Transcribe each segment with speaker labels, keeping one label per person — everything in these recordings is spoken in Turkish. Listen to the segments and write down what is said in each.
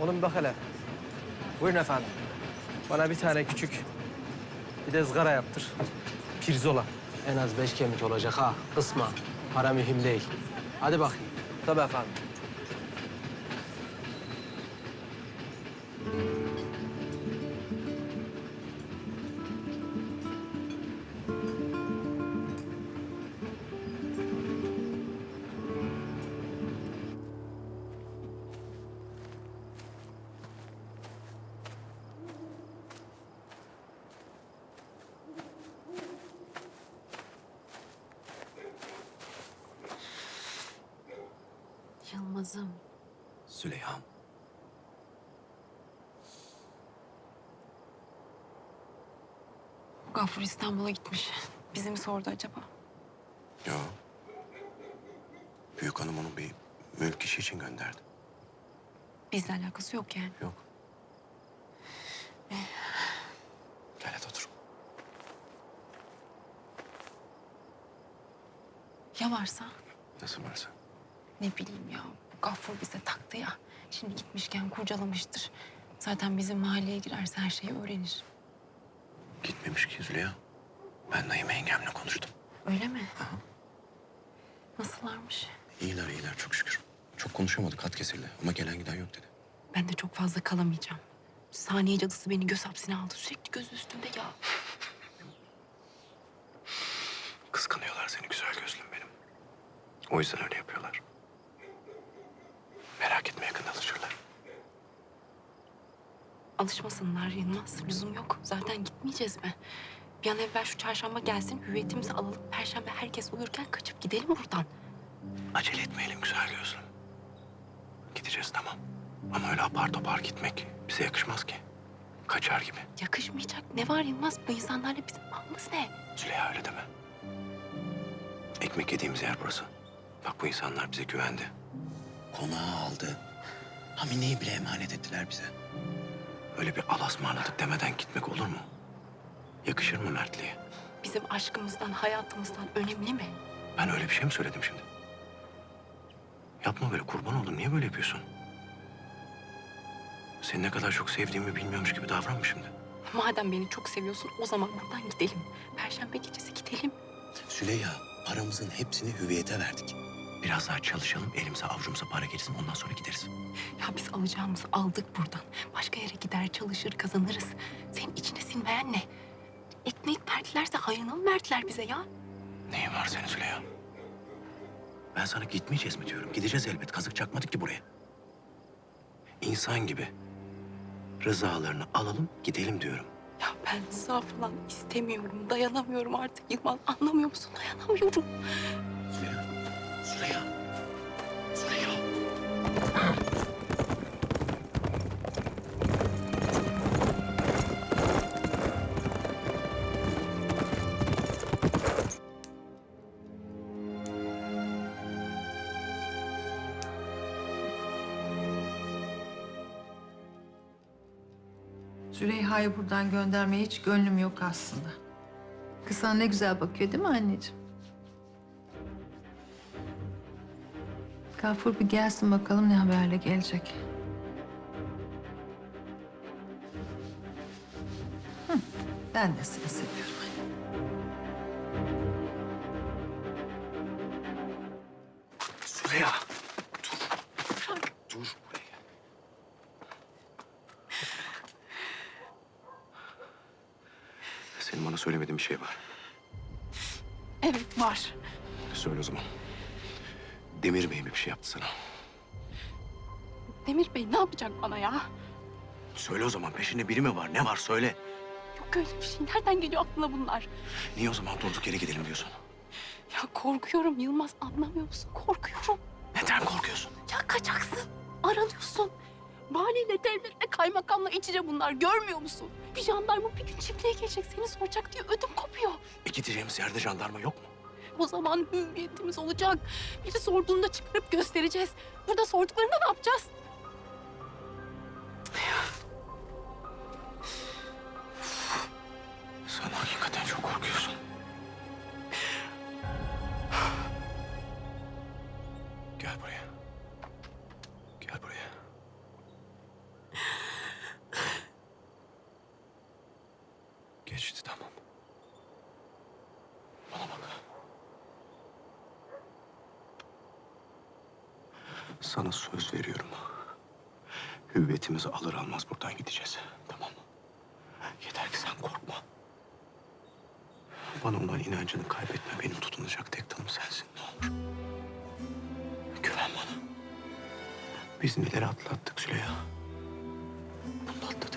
Speaker 1: Oğlum bak hele. Buyurun efendim. Bana bir tane küçük bir de ızgara yaptır. Pirzola.
Speaker 2: En az beş kemik olacak ha. Kısma. Para mühim değil. Hadi bakayım.
Speaker 1: Tabii efendim.
Speaker 3: Yılmaz'ım.
Speaker 4: Süleyha'm.
Speaker 3: Gafur İstanbul'a gitmiş. Bizi mi sordu acaba?
Speaker 4: Yo. Büyük hanım onu bir mülk işi için gönderdi.
Speaker 3: Bizle alakası yok yani.
Speaker 4: Yok. Gel hadi otur.
Speaker 3: Ya varsa?
Speaker 4: Nasıl varsa.
Speaker 3: Ne bileyim ya. Bu Gafur bize taktı ya. Şimdi gitmişken kurcalamıştır. Zaten bizim mahalleye girerse her şeyi öğrenir.
Speaker 4: Gitmemiş ki Züleyha. Ben Naime yengemle konuştum.
Speaker 3: Öyle mi? Nasıllarmış?
Speaker 4: İyiler iyiler çok şükür. Çok konuşamadık hat kesildi ama gelen giden yok dedi.
Speaker 3: Ben de çok fazla kalamayacağım. Saniye cadısı beni göz hapsine aldı. Sürekli göz üstünde ya.
Speaker 4: Kıskanıyorlar seni güzel gözlüm benim. O yüzden öyle yapıyorlar.
Speaker 3: Alışmasınlar Yılmaz. Lüzum yok. Zaten gitmeyeceğiz mi? Bir an evvel şu çarşamba gelsin, hüviyetimizi alalım. Perşembe herkes uyurken kaçıp gidelim buradan.
Speaker 4: Acele etmeyelim güzel gözlüm. Gideceğiz tamam. Ama öyle apar topar gitmek bize yakışmaz ki. Kaçar gibi.
Speaker 3: Yakışmayacak. Ne var Yılmaz? Bu insanlarla bizim bağımız ne?
Speaker 4: Züleyha öyle deme. Ekmek yediğimiz yer burası. Bak bu insanlar bize güvendi. Konağı aldı. Hamine'yi bile emanet ettiler bize. Öyle bir alasmarladık demeden gitmek olur mu? Yakışır mı Mertliğe?
Speaker 3: Bizim aşkımızdan, hayatımızdan önemli mi?
Speaker 4: Ben öyle bir şey mi söyledim şimdi? Yapma böyle kurban oldum. Niye böyle yapıyorsun? Seni ne kadar çok sevdiğimi bilmiyormuş gibi davranma şimdi.
Speaker 3: Madem beni çok seviyorsun o zaman buradan gidelim. Perşembe gecesi gidelim.
Speaker 4: Süleyha, paramızın hepsini hüviyete verdik. Biraz daha çalışalım, elimize avucumuza para gelsin ondan sonra gideriz.
Speaker 3: Ya biz alacağımızı aldık buradan. Başka yere gider çalışır kazanırız. Senin içine sinmeyen ne? Ekmek verdilerse hayrına mı verdiler bize ya?
Speaker 4: Neyin var senin Süleyha? Ben sana gitmeyeceğiz mi diyorum. Gideceğiz elbet. Kazık çakmadık ki buraya. İnsan gibi rızalarını alalım, gidelim diyorum.
Speaker 3: Ya ben rıza falan istemiyorum. Dayanamıyorum artık Yılmaz. Anlamıyor musun? Dayanamıyorum.
Speaker 5: Züleyha'yı buradan göndermeye hiç gönlüm yok aslında. Kız sana ne güzel bakıyor değil mi anneciğim? Gafur bir gelsin bakalım ne haberle gelecek. Hı, ben de seni seviyorum.
Speaker 4: Süleyha, dur. Dur buraya. Senin bana söylemediğin bir şey var.
Speaker 3: Evet var.
Speaker 4: Söyle o zaman. Demir Bey mi bir şey yaptı sana?
Speaker 3: Demir Bey ne yapacak bana ya?
Speaker 4: Söyle o zaman peşinde biri mi var? Ne var söyle.
Speaker 3: Yok öyle bir şey. Nereden geliyor aklına bunlar?
Speaker 4: Niye o zaman durduk yere gidelim diyorsun?
Speaker 3: Ya korkuyorum Yılmaz. Anlamıyor musun? Korkuyorum.
Speaker 4: Neden korkuyorsun?
Speaker 3: Ya kaçaksın. Aranıyorsun. Valiyle, devletle, kaymakamla iç içe bunlar. Görmüyor musun? Bir jandarma bir gün çiftliğe gelecek seni soracak diye ödüm kopuyor.
Speaker 4: E gideceğimiz yerde jandarma yok mu?
Speaker 3: O zaman hüviyetimiz olacak. Biri sorduğunda çıkarıp göstereceğiz. Burada sorduklarında ne yapacağız?
Speaker 4: Sen hakikaten çok korkuyorsun. Gel buraya. Gel buraya. Geçti tamam. Sana söz veriyorum. Hüviyetimizi alır almaz buradan gideceğiz. Tamam mı? Yeter ki sen korkma. Bana olan inancını kaybetme. Benim tutunacak tek dalım sensin. Ne olur. Güven bana. Biz neleri atlattık Süleyha. Bunu da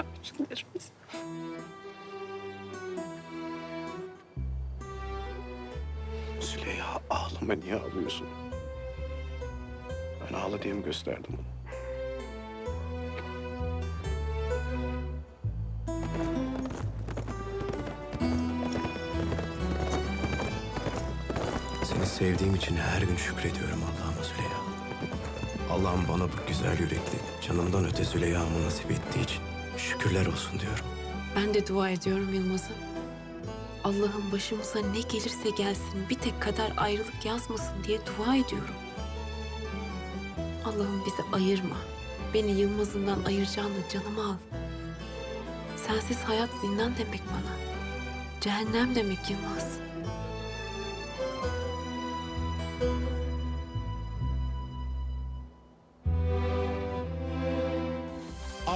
Speaker 3: Üzümlerimiz.
Speaker 4: Süleyha ağlama niye ağlıyorsun? Ben ağla diye mi gösterdim bunu? Seni sevdiğim için her gün şükrediyorum Allah'ıma Süleyha. Allah'ım bana bu güzel yürekli, canımdan öte Süleyha'mı nasip ettiği için şükürler olsun diyorum.
Speaker 3: Ben de dua ediyorum Yılmaz'ım. Allah'ım başımıza ne gelirse gelsin bir tek kadar ayrılık yazmasın diye dua ediyorum. Allah'ım bizi ayırma. Beni Yılmaz'ından ayıracağını canıma al. Sensiz hayat zindan demek bana. Cehennem demek Yılmaz.